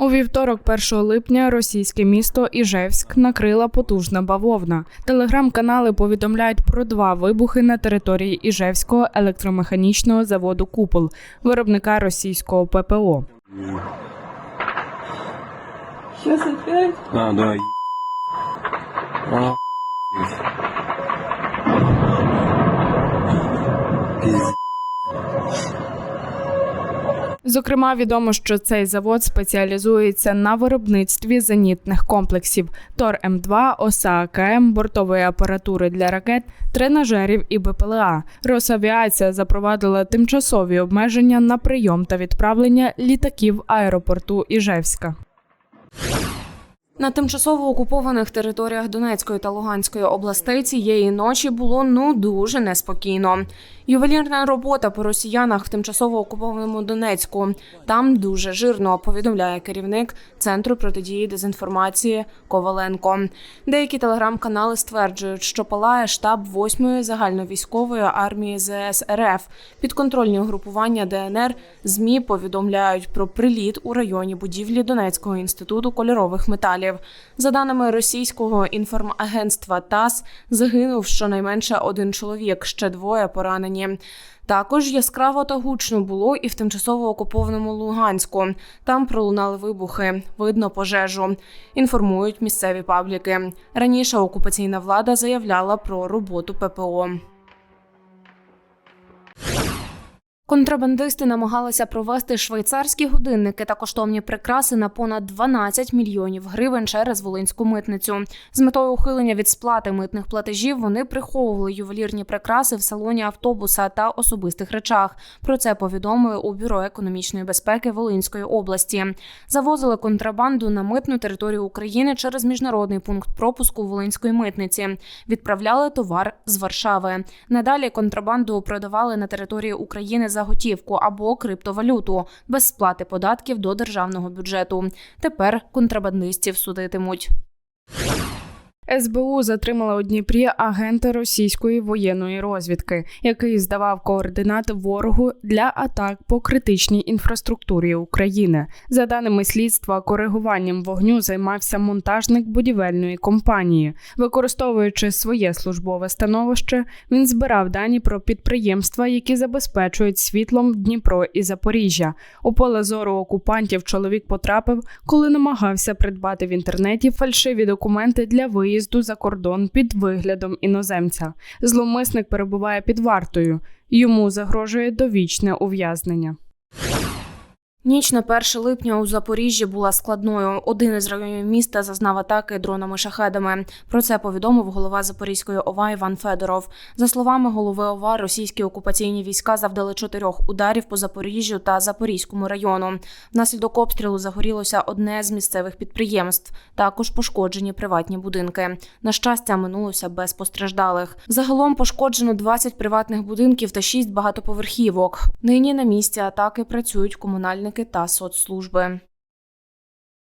У вівторок, 1 липня, російське місто Іжевськ накрила потужна бавовна. Телеграм-канали повідомляють про два вибухи на території Іжевського електромеханічного заводу Купол, виробника російського ППО. Сейчас опять? А, да. А, Пиздец. Зокрема, відомо, що цей завод спеціалізується на виробництві зенітних комплексів Тор М2, ОСА АКМ, бортової апаратури для ракет, тренажерів і БПЛА. Росавіація запровадила тимчасові обмеження на прийом та відправлення літаків аеропорту Іжевська. На тимчасово окупованих територіях Донецької та Луганської областей цієї ночі було ну дуже неспокійно. Ювелірна робота по росіянах в тимчасово окупованому Донецьку. Там дуже жирно, повідомляє керівник центру протидії дезінформації Коваленко. Деякі телеграм-канали стверджують, що палає штаб 8-ї загальновійськової армії ЗС РФ. Підконтрольні угрупування ДНР ЗМІ повідомляють про приліт у районі будівлі Донецького інституту кольорових металів. За даними російського інформагентства ТАСС, загинув щонайменше один чоловік, ще двоє поранені. Також яскраво та гучно було і в тимчасово окупованому Луганську. Там пролунали вибухи, видно пожежу. Інформують місцеві пабліки. Раніше окупаційна влада заявляла про роботу ППО. Контрабандисти намагалися провести швейцарські годинники та коштовні прикраси на понад 12 мільйонів гривень через волинську митницю. З метою ухилення від сплати митних платежів вони приховували ювелірні прикраси в салоні автобуса та особистих речах. Про це повідомили у бюро економічної безпеки Волинської області. Завозили контрабанду на митну територію України через міжнародний пункт пропуску Волинської митниці. Відправляли товар з Варшави. Надалі контрабанду продавали на території України за готівку або криптовалюту без сплати податків до державного бюджету. Тепер контрабандистів судитимуть. СБУ затримала у Дніпрі агента російської воєнної розвідки, який здавав координати ворогу для атак по критичній інфраструктурі України. За даними слідства, коригуванням вогню займався монтажник будівельної компанії. Використовуючи своє службове становище, він збирав дані про підприємства, які забезпечують світлом Дніпро і Запоріжжя. У поле зору окупантів чоловік потрапив, коли намагався придбати в інтернеті фальшиві документи для виїзду за кордон під виглядом іноземця. Зловмисник перебуває під вартою. Йому загрожує довічне ув'язнення. Ніч на 1 липня у Запоріжжі була складною. Один із районів міста зазнав атаки дронами-шахедами. Про це повідомив голова Запорізької ОВА Іван Федоров. За словами голови ОВА, російські окупаційні війська завдали чотирьох ударів по Запоріжжю та Запорізькому району. Внаслідок обстрілу загорілося одне з місцевих підприємств. Також пошкоджені приватні будинки. На щастя, минулося без постраждалих. Загалом пошкоджено 20 приватних будинків та 6 багатоповерхівок. Нині на місці атаки працюють комунальники та соцслужби.